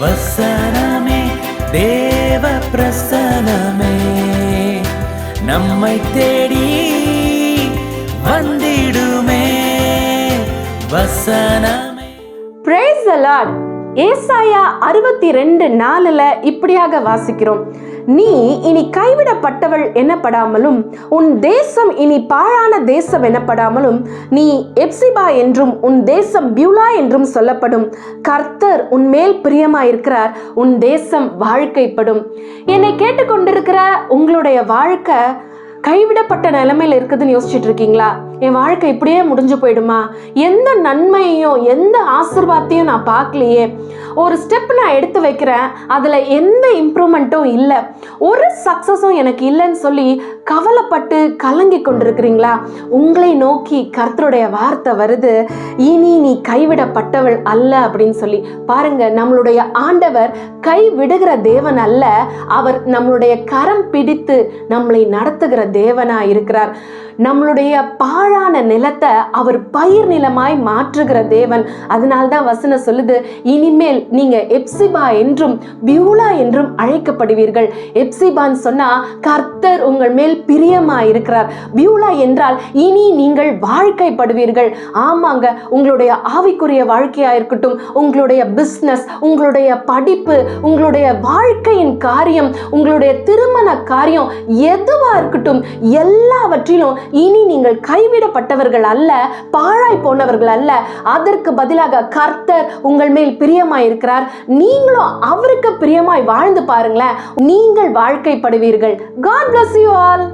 வசனமே தேவ பிரசனமே நம்மை தேடி வந்திடுமே வசனமே. Praise ஏசாயா அறுபத்தி ரெண்டு நாலுல இப்படியாக வாசிக்கிறோம். நீ இனி கைவிடப்பட்டவள் எனப்படாமலும் உன் தேசம் இனி பாழான தேசம் எனப்படாமலும் நீ எப்சிபா என்றும் உன் தேசம் பியூலா என்றும் சொல்லப்படும். கர்த்தர் உன் மேல் பிரியமாயிருக்கிறார் உன் தேசம் வாழ்க்கைப்படும். என்னை கேட்டுக்கொண்டிருக்கிற உங்களுடைய வாழ்க்கை கைவிடப்பட்ட நிலைமையில் இருக்குதுன்னு யோசிச்சுட்டு இருக்கீங்களா என் வாழ்க்கை இப்படியே முடிஞ்சு போயிடுமா? எந்த நன்மையையும் எந்த ஆசிர்வாதத்தையும் நான் பார்க்கலையே. ஒரு ஸ்டெப் நான் எடுத்து வைக்கிறேன். அதில் எந்த இம்ப்ரூவ்மெண்ட்டும் இல்லை. ஒரு சக்ஸஸும் எனக்கு இல்லைன்னு சொல்லி கவலைப்பட்டு கலங்கி கொண்டிருக்கிறீங்களா? உங்களை நோக்கி கர்த்தருடைய வார்த்தை வருது. இனி நீ கைவிடப்பட்டவள் அல்ல அப்படின்னு சொல்லி. பாருங்க நம்மளுடைய ஆண்டவர் கை விடுகிற தேவன் அல்ல. அவர் நம்மளுடைய கரம் பிடித்து நம்மளை நடத்துகிற தேவனா இருக்கிறார். நம்மளுடைய பாழான நிலத்தை அவர் பயிர் நிலமாய் மாற்றுகிற தேவன். அதனால்தான் வசனம் சொல்லுது இனிமேல் நீங்க எப்சிபா என்றும் பியூலா என்றும் அழைக்கப்படுவீர்கள். எப்சிபான் சொன்னா கர்த்தர் உங்கள் மேல் பிரியமா இருக்கிறார் பியூலா என்றால் இனி நீங்கள் வாழ்க்கைப்படுவீர்கள். ஆமாங்க உங்களுடைய ஆவிக்குரிய வாழ்க்கையா இருக்கட்டும் உங்களுடைய பிஸ்னஸ் உங்களுடைய படிப்பு உங்களுடைய வாழ்க்கையின் காரியம் உங்களுடைய திருமண காரியம் எதுவா இருக்கட்டும் எல்லாவற்றிலும் இனி நீங்கள் கைவிடப்பட்டவர்கள் அல்ல பாழாய் போனவர்கள் அல்ல. அதற்கு பதிலாக கர்த்தர் உங்கள் மேல் பிரியமாயிருக்க இருக்கிறார் நீங்களும் அவருக்கு பிரியமாய் வாழ்ந்து பாருங்களேன். நீங்கள் வாழ்க்கைப்படுவீர்கள். God bless you all